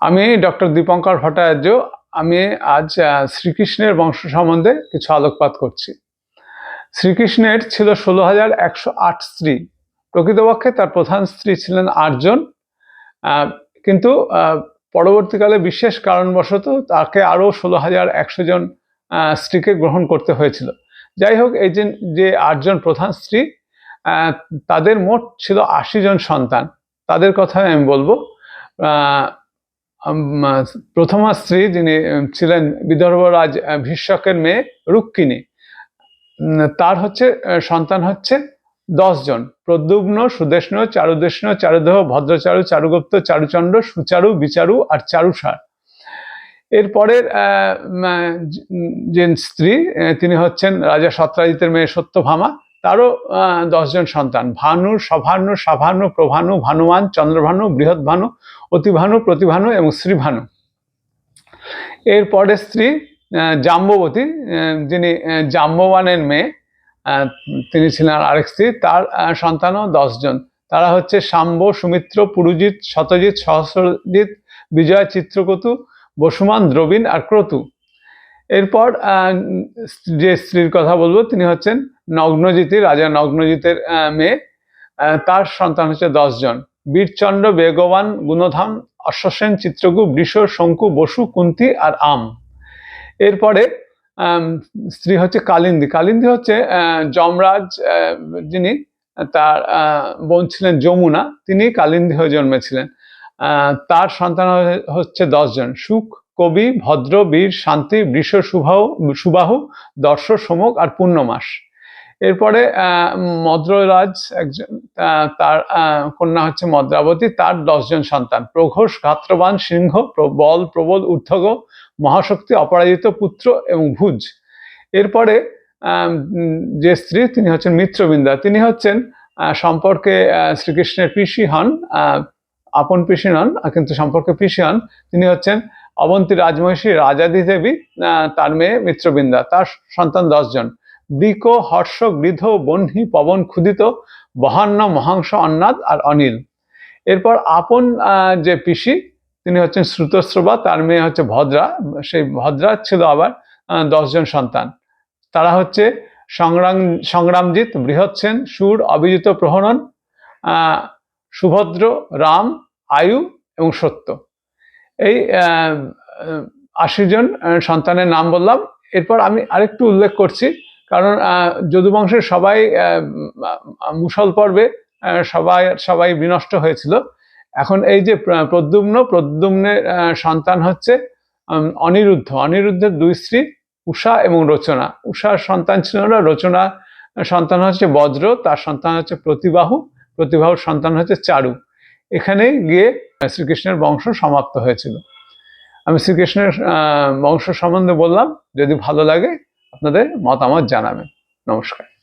আমি ডক্টর দীপঙ্কর ভট্টাচার্য, আমি আজ শ্রীকৃষ্ণের বংশ সম্বন্ধে কিছু আলোকপাত করছি। শ্রীকৃষ্ণের ছিল ষোলো হাজার একশো আট স্ত্রী। প্রকৃতপক্ষে তার প্রধান স্ত্রী ছিলেন আটজন কিন্তু পরবর্তীকালে বিশেষ কারণবশত তাকে আরও ষোলো হাজার একশো জন স্ত্রীকে গ্রহণ করতে হয়েছিল। যাই হোক, এই যে যে আটজন প্রধান স্ত্রী তাদের মোট ছিল আশি জন সন্তান। তাদের কথা আমি বলব। প্রথমা স্ত্রী যিনি ছিলেন বিদর্ভরাজ ভীষ্মকের মেয়ে রুক্মিণী তার হচ্ছে সন্তান হচ্ছে দশ জন প্রদ্যুগ্ন সুদেষ্ণ, চারুদেষ্ণ, চারুদেহ, ভদ্রচারু, চারুগুপ্ত, চারুচন্দ্র, সুচারু, বিচারু আর চারুসার। এরপরের যে স্ত্রী তিনি হচ্ছেন রাজা সত্রাজিতের মেয়ে সত্যভামা। তারও দশজন সন্তান। ভানু সভানু সাভানু প্রভানু ভানুমান চন্দ্রভানু বৃহৎ ভানু অতিভানু প্রতিভানু এবং শ্রীভানু। এরপরে স্ত্রী আহ, জাম্ববতী যিনি জাম্ববানের মেয়ে তিনি ছিলেন আরেক স্ত্রী তার সন্তানও দশজন। তারা হচ্ছে শাম্ব সুমিত্র পুরুজিৎ শতজিৎ সহস্রজিৎ বিজয় চিত্রকতু বসুমান দ্রবীণ আর ক্রতু। এরপর যে স্ত্রীর কথা বলব তিনি হচ্ছেন নগ্নজিৎ, রাজা নগ্নজিতের মেয়ে। তার সন্তান হচ্ছে দশজন বীরচন্দ্র, বেগবান, গুণধাম, অশ্বসেন চিত্রগু বৃষ শঙ্কু, বসু, কুন্তি আর আম। এরপরে স্ত্রী হচ্ছে কালিন্দী। কালিন্দী হচ্ছে যমরাজ যিনি, তার বোন ছিলেন যমুনা। তিনি কালিন্দী হয়ে জন্মেছিলেন। তার সন্তান হচ্ছে দশজন সুখ, কবি, ভদ্র, বীর, শান্তি, বৃষ সুবাহু সুবাহু, দর্শ, সমক আর পূর্ণমাস এরপরে মদ্ররাজ একজন তার কন্যা হচ্ছে মদ্রাবতী, তার দশজন সন্তান। প্রঘোষ গাত্রবান সিংহ বল, প্রবল, ঊর্ধ্বগ, মহাশক্তি, অপরাজিত পুত্র এবং ভুজ। এরপরে যে স্ত্রী, তিনি হচ্ছেন মিত্রবিন্দা। তিনি হচ্ছেন সম্পর্কে শ্রীকৃষ্ণের পিসি হন আপন পিসি নন কিন্তু সম্পর্কে পিসি হন। তিনি হচ্ছেন অবন্তী রাজমহিষী রাজাদি দেবী তার মেয়ে মিত্রবিন্দা। তার সন্তান দশজন। বৃক, হর্ষ, গৃধ বহ্নি পবন ক্ষুদিত, বহান্ন, মহাংস, অন্নাদ আর অনিল। এরপর আপন যে পিসি, তিনি হচ্ছেন শ্রুতস্রবা তার মেয়ে হচ্ছে ভদ্রা, সেই ভদ্রা ছিল আবার দশজন সন্তান। তারা হচ্ছে সংগ্রাম, সংগ্রামজিৎ বৃহৎসেন সুর অভিজিত প্রহরণ সুভদ্র, রাম, আয়ু এবং সত্য। এই আশি জন সন্তানের নাম বললাম। এরপর আমি আরেকটু উল্লেখ করছি। কারণ যদুবংশের সবাই মুসল পর্বে সবাই সবাই বিনষ্ট হয়েছিল। এখন এই যে প্রদ্যুম্ন প্রদ্যুম্নের সন্তান হচ্ছে অনিরুদ্ধ। অনিরুদ্ধের দুই স্ত্রী, উষা এবং রচনা। উষার সন্তান ছিল না, রচনা সন্তান হচ্ছে বজ্র, তার সন্তান হচ্ছে প্রতিবাহু, প্রতিবাহুর সন্তান হচ্ছে চারু। এখানে গিয়ে শ্রীকৃষ্ণের বংশ সমাপ্ত হয়েছিল। আমি শ্রীকৃষ্ণের বংশ সম্বন্ধে বললাম, যদি ভালো লাগে আপনাদের মতামত জানাবেন। নমস্কার।